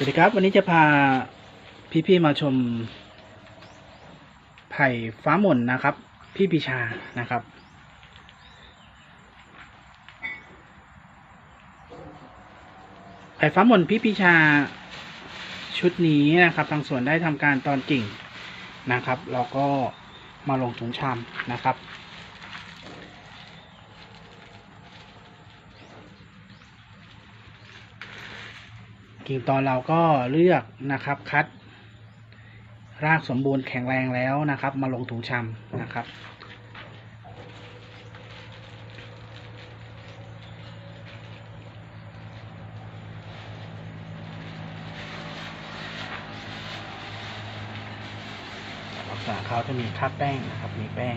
สวัสดีครับ วันนี้จะพาพี่ๆมาชมไผ่ฟ้าหม่นนะครับ พี่ปีชานะครับ ไผ่ฟ้าหม่นพี่ปีชาชุดนี้นะครับ ทางสวนได้ทำการตอนกิ่งนะครับแล้วก็มาลงถุงชามนะครับ กิ่งตอนเราก็เลือกนะครับคัด รากสมบูรณ์แข็งแรงแล้วนะครับ มาลงถุงชำนะครับ ลักษณะเขาจะมีคราบแป้งนะครับ มีแป้ง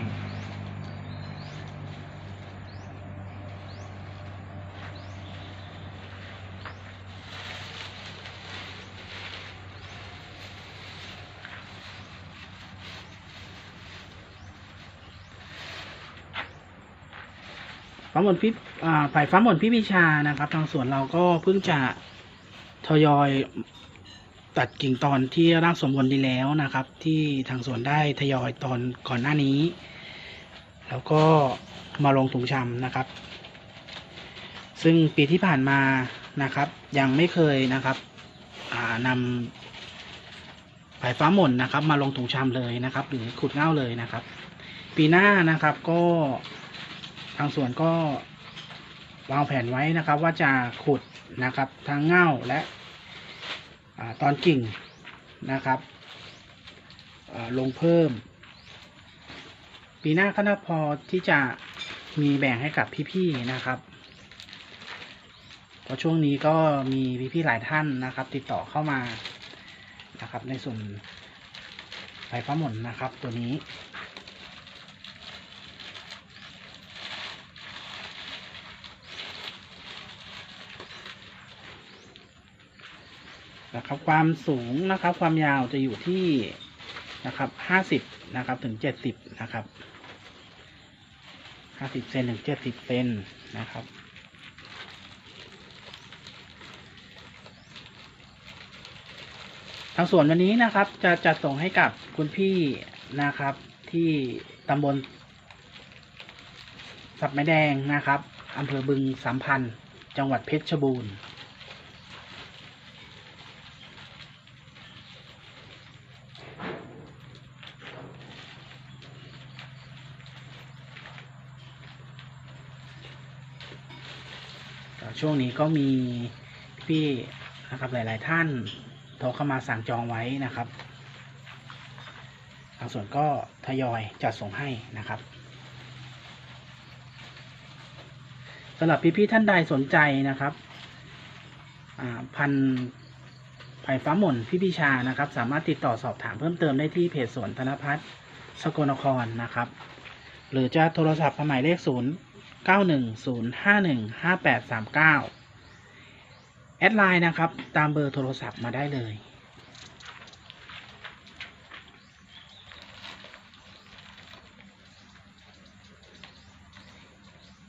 ฟ้ามนพี่อ่าไผ่ฟ้ามนพี่วิชานะครับ ทางสวนเราก็เพิ่งจะทยอยตัดกิ่งตอนที่ร่ากสมบูรณ์ดีแล้วนะครับ ที่ทางสวนได้ทยอยตอนก่อนหน้านี้ แล้วก็มาลงถุงชำนะครับ ซึ่งปีที่ผ่านมานะครับ ยังไม่เคยนะครับนำไผ่ฟ้าหม่นนะครับ มาลงถุงชำเลยนะครับ หรือขุดเง่าเลยนะครับ ปีหน้านะครับก็ ทางสวนก็วางแผนไว้นะครับ ว่าจะขุดนะครับทั้งเง่าและอตอนกิ่งนะครับลงเพิ่ม ปีหน้าก็น่าพอที่จะมีแบ่งให้กับพี่ๆนะครับเพราะช่วงนี้ก็มีพี่ๆหลายท่านนะครับ ติดต่อเข้ามานะครับ ในส่วนไฟฟ้าหม่นนะครับ ตัวนี้ นะครับ ความสูงนะครับ ความยาวจะอยู่ที่นะครับห้าสิบนะครับ ถึงเจ็ดสิบนะครับห้าสิบเซนถึงเจ็ดสิบเซนนะครับทางส่วนวันนี้นะครับ จะจัดส่งให้กับคุณพี่นะครับ ที่ตำบลสับไม้แดงนะครับอำเภอบึงสามพัน จังหวัดเพชรบูรณ์ ช่วงนี้ก็มีพี่นะครับหลาย ๆ ท่านโทรเข้ามาสั่งจองไว้นะครับทางส่วนก็ทยอยจัดส่งให้นะครับสำหรับพี่ ๆ ท่านใดสนใจนะครับพันไผ่ฟ้าหม่นพี่พิชานะครับ สามารถติดต่อสอบถามเพิ่มเติมได้ที่เพจสวนธนพัฒน์สกลนครนะครับ หรือจะโทรศัพท์มาหมายเลขศูนย์ 910515839แอดไลน์นะครับ ตามเบอร์โทรศัพท์มาได้เลย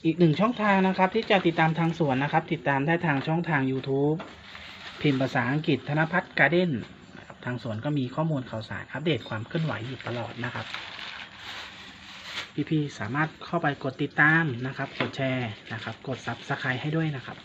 อีกหนึ่งช่องทางนะครับ ที่จะติดตามทางสวนนะครับ ติดตามได้ทางช่องทาง YouTube พิมพ์ภาษาอังกฤษธนพัฒน์การ์เด้นทางสวนก็มีข้อมูลข่าวสารอัปเดตความเคลื่อนไหวอยู่ตลอดนะครับ พี่ๆสามารถเข้าไปกดติดตามนะครับ กดแชร์นะครับ กดซับสไครต์ให้ด้วยนะครับ